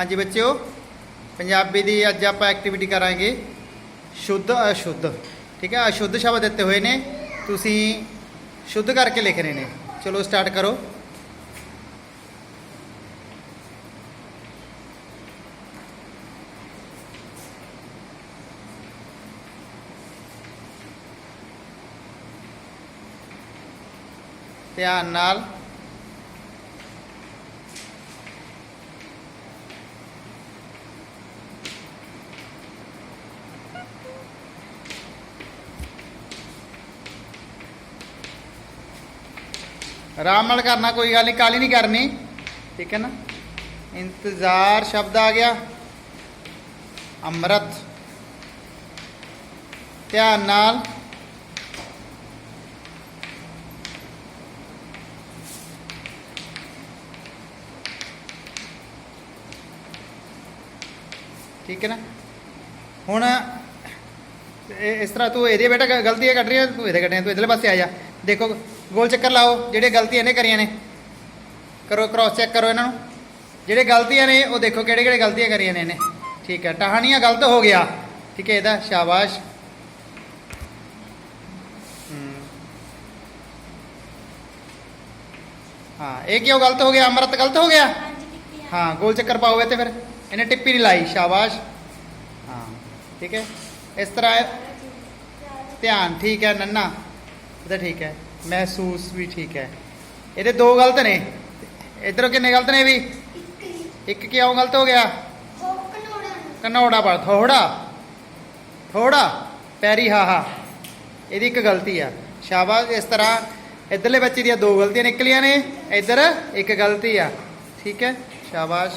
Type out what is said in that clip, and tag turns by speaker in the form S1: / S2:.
S1: ਹਾਂਜੀ ਬੱਚਿਓ, ਪੰਜਾਬੀ ਦੀ ਅੱਜ ਆਪਾਂ ਐਕਟੀਵਿਟੀ ਕਰਾਂਗੇ। ਸ਼ੁੱਧ ਅਸ਼ੁੱਧ, ਠੀਕ ਹੈ? ਅਸ਼ੁੱਧ ਸ਼ਬਦ ਦਿੱਤੇ ਹੋਏ ਨੇ, ਤੁਸੀਂ ਸ਼ੁੱਧ ਕਰਕੇ ਲਿਖਣੇ ਨੇ। ਚਲੋ ਸਟਾਰਟ ਕਰੋ। ਧਿਆਨ ਨਾਲ ਆਰਾਮ ਨਾਲ ਕਰਨਾ, ਕੋਈ ਗੱਲ ਨਹੀਂ ਕਾਲੀ ਨਹੀਂ ਕਰਨੀ। ਠੀਕ ਹੈ ਨਾ? ਇੰਤਜ਼ਾਰ ਸ਼ਬਦ ਆ ਗਿਆ। ਅੰਮ੍ਰਿਤ। ਧਿਆਨ ਨਾਲ। ਠੀਕ ਹੈ ਨਾ? ਹੁਣ ਇਸ ਤਰ੍ਹਾਂ ਤੂੰ ਇਹਦੀ ਬੇਟਾ ਗ- ਗਲਤੀਆਂ ਕੱਢ ਰਹੀ ਹੈ, ਤੂੰ ਇਹਦੇ ਕੱਢ ਕੱਢੀਆਂ, ਤੂੰ ਇਧਰਲੇ ਪਾਸੇ ਆ ਜਾ। ਦੇਖੋ ਗੋਲ ਚੱਕਰ ਲਾਓ, ਜਿਹੜੇ ਗਲਤੀਆਂ ਇਹਨੇ ਕਰੀਆਂ ਨੇ। ਕਰੋ ਕ੍ਰਾਸ ਚੈੱਕ ਕਰੋ ਇਹਨਾਂ ਨੂੰ। ਜਿਹੜੇ ਗਲਤੀਆਂ ਨੇ, ਉਹ ਦੇਖੋ ਕਿਹੜੇ ਕਿਹੜੇ ਗਲਤੀਆਂ ਕਰੀਆਂ ਨੇ ਇਹਨੇ। ਠੀਕ ਹੈ, ਟਾਹਣੀਆਂ ਗਲਤ ਹੋ ਗਿਆ। ਠੀਕ ਹੈ, ਇਹਦਾ ਸ਼ਾਬਾਸ਼। ਹਾਂ। ਇਹ ਕਿਉਂ ਗਲਤ ਹੋ ਗਿਆ? ਅੰਮ੍ਰਿਤ ਗਲਤ ਹੋ ਗਿਆ? ਹਾਂ, ਗੋਲ ਚੱਕਰ ਪਾਓ ਇਹ ਤੇ ਫਿਰ। ਇਹਨੇ ਟਿੱਪੀ ਨਹੀਂ ਲਾਈ, ਸ਼ਾਬਾਸ਼। ਹਾਂ, ਠੀਕ ਹੈ। ਇਸ ਤਰ੍ਹਾਂ ਧਿਆਨ, ਠੀਕ ਹੈ, ਨੰਨਾ। ਇਹਦਾ ਠੀਕ ਹੈ। ਮਹਿਸੂਸ ਵੀ ਠੀਕ ਹੈ। ਇਹਦੇ ਦੋ ਗਲਤ ਨੇ। ਇਧਰੋਂ ਕਿੰਨੇ ਗਲਤ ਨੇ ਵੀ? ਇੱਕ ਕਿਉਂ ਗਲਤ ਹੋ ਗਿਆ? ਕਨੌੜਾ ਪਾ, ਥੋੜਾ। ਥੋੜਾ। ਪੈਰੀ ਹਾਹਾ ਇਹਦੀ ਇੱਕ ਗਲਤੀ ਆ। ਸ਼ਾਬਾਸ਼, ਇਸ ਤਰ੍ਹਾਂ ਇਧਰਲੇ ਬੱਚੇ ਦੀਆਂ ਦੋ ਗਲਤੀਆਂ ਨਿਕਲੀਆਂ ਨੇ। ਇਧਰ ਇੱਕ ਗਲਤੀ ਆ। ਠੀਕ ਹੈ? ਸ਼ਾਬਾਸ਼।